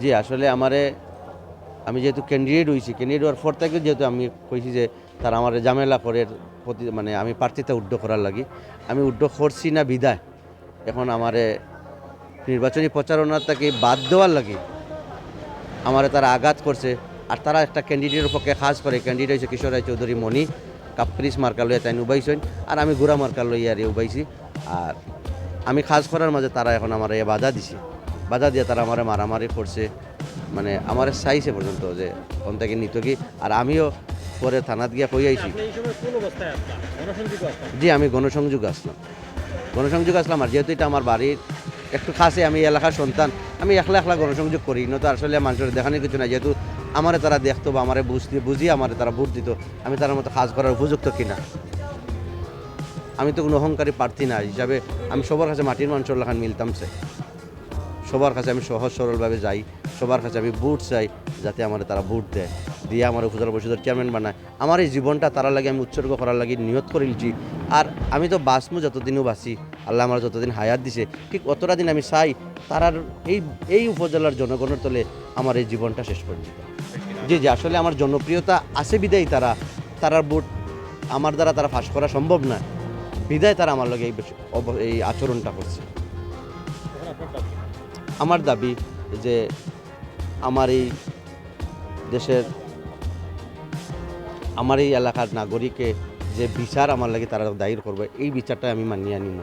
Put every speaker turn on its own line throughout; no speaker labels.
জি, আসলে আমারে, আমি যেহেতু ক্যান্ডিডেট হয়েছি ক্যান্ডিডেট হওয়ার পর থেকে যেহেতু আমি কইছি যে তারা আমার জামেলা করে প্রতি মানে আমি প্রার্থীতে উড্ড করার লাগি। আমি উড্ড করছি না বিদায়। এখন আমারে নির্বাচনী প্রচারণার থেকে বাদ দেওয়ার লাগে। আমারে তারা আঘাত করছে। আর তারা একটা ক্যান্ডিডেটের পক্ষে খাস করে ক্যান্ডিডেট হয়েছে কিশোর রায় চৌধুরী মণি, কাপ্রিস মার্কা লইয়া তাই উবাইছেন আর আমি গুড়া মার্কা লইয়া আর উবাইছি। আর আমি খাস করার মাঝে তারা এখন আমার এ বাধা দিছে। বাধা দিয়ে তারা আমার মারামারি করছে। মানে আমার চাইছে পর্যন্ত যে কোন থেকে নিত কি। আর আমিও পরে থানাত গিয়া কই আইছি। জি, আমি গণসংযোগ আসলাম। গণসংযোগ আসলাম আর যেহেতু এটা আমার বাড়ির একটু খাসে আমি এলাকার সন্তান, আমি একলা একলা গণসংযোগ করি। না তো আসলে মানুষের দেখানোর কিছু না যেহেতু আমারে তারা দেখতো বা আমারে বুঝতে বুঝি আমারে তারা ভোট দিত, আমি তার মতো কাজ করার উপযুক্ত কিনা। আমি তো কোনো অহংকারী প্রার্থী না, হিসাবে আমি সবার কাছে মাটির মানুষের লেখান মিলতাম চাই সবার কাছে আমি সহজ সরলভাবে যাই, সবার কাছে আমি বুট চাই, যাতে আমার তারা বুট দেয়, দিয়ে আমার উপজেলা পরিষদের চেয়ারম্যান বানায়। আমার এই জীবনটা তারা লাগে আমি উৎসর্গ করার লাগে, নিয়ত করেছি আর আমি তো বাঁচমু যতদিনও বাঁচি, আল্লাহ আমার যতদিন হায়াত দিছে, ঠিক অতটা দিন আমি চাই, তারার এই এই উপজেলার জনগণের তলে আমার এই জীবনটা শেষ দিতে। যে জি, আসলে আমার জনপ্রিয়তা আছে বিদায় তারা, তারার বুট আমার দ্বারা তারা ফাঁস করা সম্ভব না। বিদায় তারা আমার লগে এই আচরণটা করছে আমার দাবি যে আমার এই দেশের, আমার এই এলাকার নাগরিকে যে বিচার আমার লাগে তারা দায়ের করবে, এই বিচারটা আমি মানিয়ে আনিব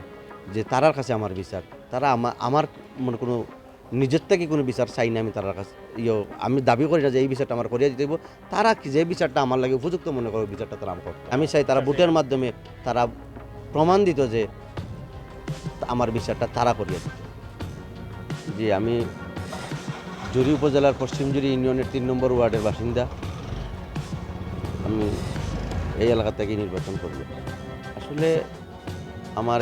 যে তারার কাছে আমার বিচার, তারা আমার আমার মনে কোনো নিজের থেকে কোনো বিচার চাই না আমি তার কাছে ইয়ে আমি দাবি করি না যে এই বিচারটা আমার করিয়া দিতে। তারা যে বিচারটা আমার লাগে উপযুক্ত মনে করবে বিচারটা তারা করবে। আমি চাই তারা ভোটের মাধ্যমে তারা প্রমাণ দিত যে আমার বিচারটা তারা করিয়া দিত। জি, আমি জুরি উপজেলার পশ্চিম জুরি ইউনিয়নের তিন নম্বর ওয়ার্ডের বাসিন্দা। আমি এই এলাকা থেকে নির্বাচন করব। আসলে আমার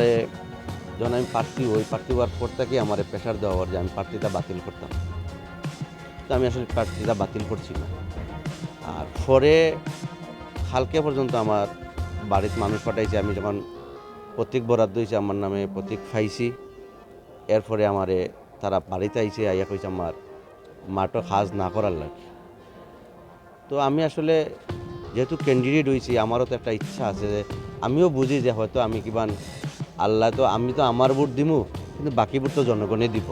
যখন আমি প্রার্থী ওই প্রার্থী হওয়ার পর থেকে আমার প্রেশার দেওয়া হওয়ার যে আমি প্রার্থীটা বাতিল করতাম। তো আমি আসলে প্রার্থীটা বাতিল করছি না। আর পরে কালকে পর্যন্ত আমার বাড়ির মানুষ পাঠাইছে, আমি যখন প্রতীক বরাদ্দ হয়েছে আমার নামে, প্রতীক খাইছি এরপরে আমারে তারা বাড়িতে আইছে, আইয়া কইছে আমার মাটো কাজ না করার লাগে। তো আমি আসলে যেহেতু ক্যান্ডিডেট হয়েছি আমারও তো একটা ইচ্ছা আছে যে আমিও বুঝি যে হয়তো আমি কিবান আল্লাহ তো, আমি তো আমার ভোট দিমু, কিন্তু বাকি ভোট তো জনগণে দিব।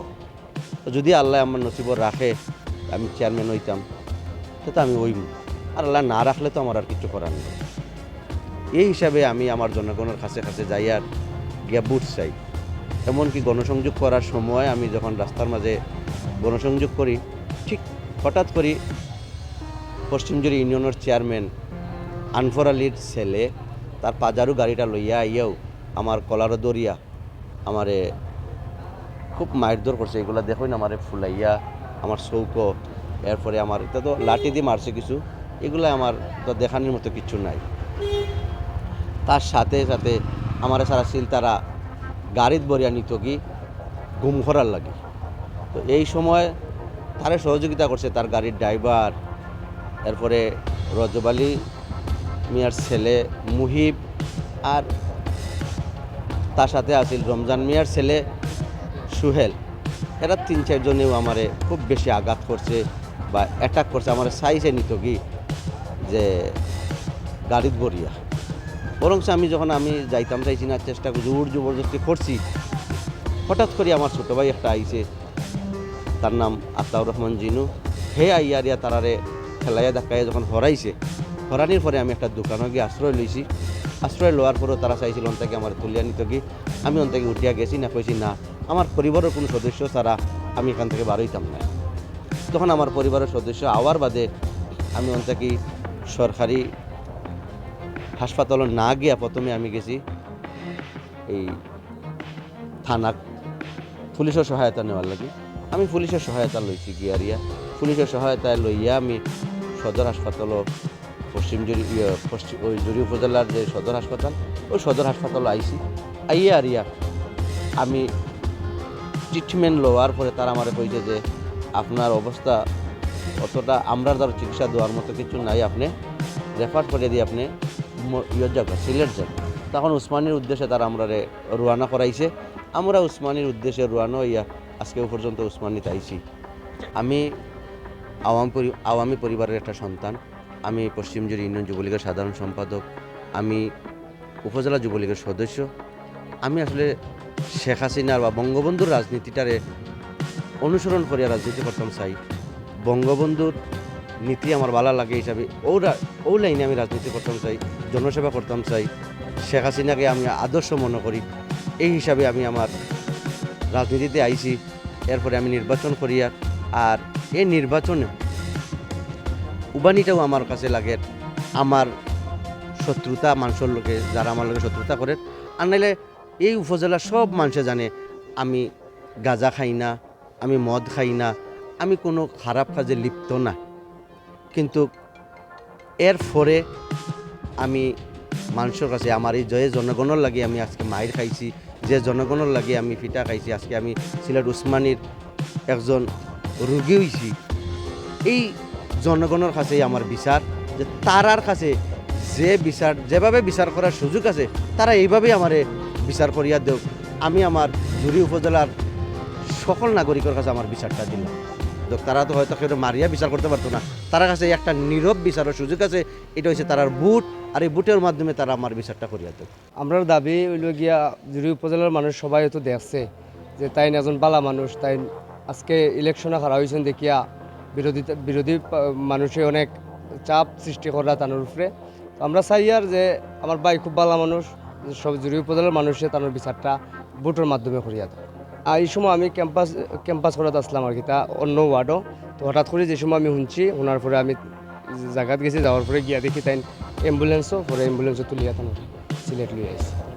তো যদি আল্লাহ আমার নসিবর রাখে, আমি চেয়ারম্যান হইতাম, তো আমি ওইম আর আল্লাহ না রাখলে তো আমার আর কিছু করার নেই। এই হিসাবে আমি আমার জনগণের কাছে কাছে যাই আর গিয়া বুট চাই। এমনকি গণসংযোগ করার সময় আমি যখন রাস্তার মাঝে গণসংযোগ করি, ঠিক হঠাৎ করি পশ্চিমজুরি ইউনিয়নের চেয়ারম্যান আনফর আলীর ছেলে তার পাজারু গাড়িটা লইয়া আইয়াও আমার কলারও দরিয়া আমারে খুব মারধর করছে এগুলো দেখুন আমারে ফুলাইয়া আমার চৌকো, এরপরে আমার এটা তো লাঠি দিয়ে মারছে কিছু, এগুলো আমার তো দেখানোর মতো কিছু নাই। তার সাথে সাথে আমার সারা ছিল তারা গাড়িত বরিয়া নিত কি গুম করার লাগে। তো এই সময় তারে সহযোগিতা করছে তার গাড়ির ড্রাইভার, এরপরে রজব আলী, মিয়ার ছেলে মুহিব আর তার সাথে আছিল রমজান মিয়ার ছেলে সুহেল। এরা তিন চারজনেও আমারে খুব বেশি আঘাত করছে বা অ্যাটাক করছে, আমার সাইজে নিত কি যে গাড়িত বরিয়া বরং আমি যখন আমি যাইতাম চাইছি না, চেষ্টা জোর জবরদস্তি করছি, হঠাৎ করে আমার ছোটো ভাই একটা আইছে, তার নাম আতাউর রহমান জিনু। হে আইয়ারিয়া তারারে খেলাইয়া ধাক্কাইয়া যখন হরাইছে, হরানির পরে আমি একটা দোকানে গিয়ে আশ্রয় লইছি। আশ্রয় লওয়ার পরেও তারা চাইছিল অন্তাকে আমার তুলিয়া নিত কি, আমি অন্তাকে উঠিয়া গেছি না, কইছি না, আমার পরিবারের কোনো সদস্য ছাড়া আমি এখান থেকে বারোইতাম না। তখন আমার পরিবারের সদস্য আওয়ার বাদে আমি অন্তাকে সরকারি হাসপাতালে না গিয়া প্রথমে আমি গেছি এই থানা পুলিশের সহায়তা নেওয়ার লাগে। আমি পুলিশের সহায়তা লইছি গিয়ারিয়া পুলিশের সহায়তায় লইয়া আমি সদর হাসপাতালও পশ্চিম জুরি ইয়ে, পশ্চিম ওই জুরি উপজেলার যে সদর হাসপাতাল ওই সদর হাসপাতাল আইছি। আইয়া আরিয়া আমি ট্রিটমেন্ট লওয়ার পরে তারা আমার কইছে যে আপনার অবস্থা অতটা আমরা ধরো চিকিৎসা দেওয়ার মতো কিছু নাই আপনি রেফার করে দিয়ে আপনি ইয়ের জায়গা সিলেট যান তখন উসমানির উদ্দেশ্যে তারা আমরা রওনা করাইছে আমরা উসমানির উদ্দেশ্যে রোয়ানো হইয়া আজকে পর্যন্ত উসমানিতে আইছি আমি আওয়াম আওয়ামী পরিবারের একটা সন্তান। আমি পশ্চিমজুড়ি ইউনিয়ন যুবলীগের সাধারণ সম্পাদক। আমি উপজেলা যুবলীগের সদস্য। আমি আসলে শেখ হাসিনার বা বঙ্গবন্ধুর রাজনীতিটারে অনুসরণ করিয়া রাজনীতি করতাম চাই। বঙ্গবন্ধুর নীতি আমার ভালো লাগে হিসাবে। ও রা- ও লাইনে আমি রাজনীতি করতাম চাই, জনসেবা করতাম চাই। শেখ হাসিনাকে আমি আদর্শ মনে করি। এই হিসাবে আমি আমার রাজনীতিতে আইছি। এরপরে আমি নির্বাচন করিয়া আর এই নির্বাচনে উবানিটাও আমার কাছে লাগে। আমার শত্রুতা, মানুষের লোকে যারা আমার লোকে শত্রুতা করে, আর নাইলে এই উপজেলার সব মানুষে জানে, আমি গাঁজা খাই না, আমি মদ খাই না, আমি কোনো খারাপ কাজে লিপ্ত না। কিন্তু এর ফলে আমি মানুষের কাছে আমার এই জয়ে জনগণের লাগে আমি আজকে মায়ের খাইছি, যে জনগণের লাগে আমি ফিটা খাইছি, আজকে আমি সিলেট উসমানির একজন রুগী হইছি। এই জনগণের কাছেই আমার বিচার, যে তারার কাছে যে বিচার, যেভাবে বিচার করার সুযোগ আছে, তারা এইভাবেই আমারে বিচার করিয়া দেও আমি আমার জুরি উপজেলার সকল নাগরিকের কাছে আমার বিচারটা দিল তো তারা তো হয়তো কেউ মারিয়া বিচার করতে পারতো না। তার কাছে একটা নীরব বিচারের সুযোগ আছে, এটা হচ্ছে তারার বুট আর এই বুটের মাধ্যমে তারা আমার বিচারটা করিয়া দেয়।
আমরা দাবি হইল গিয়া, জুড়ি উপজেলার মানুষ সবাই তো দেখছে যে তাই এজন বালা মানুষ, তাই আজকে ইলেকশনে হারা হয়েছেন দেখিয়া বিরোধী বিরোধী মানুষে অনেক চাপ সৃষ্টি করা তানোর উপরে। তো আমরা চাই আর যে আমার ভাই খুব ভালো মানুষ, সব জুড়ি উপজেলার মানুষে তানোর বিচারটা ভোটের মাধ্যমে করিয়া দেয়। এই সময় আমি ক্যাম্পাস ক্যাম্পাস করাতে আসলাম আর কি, তা অন্য ওয়ার্ডও। তো হঠাৎ করে যে সময় আমি শুনছি, শোনার পরে আমি জায়গাত গেছি, যাওয়ার পরে গিয়া দেখি তাই অ্যাম্বুলেন্সও পরে অ্যাম্বুলেন্সও তুলিয়া তানোর সিলেট লিয়ে আসছি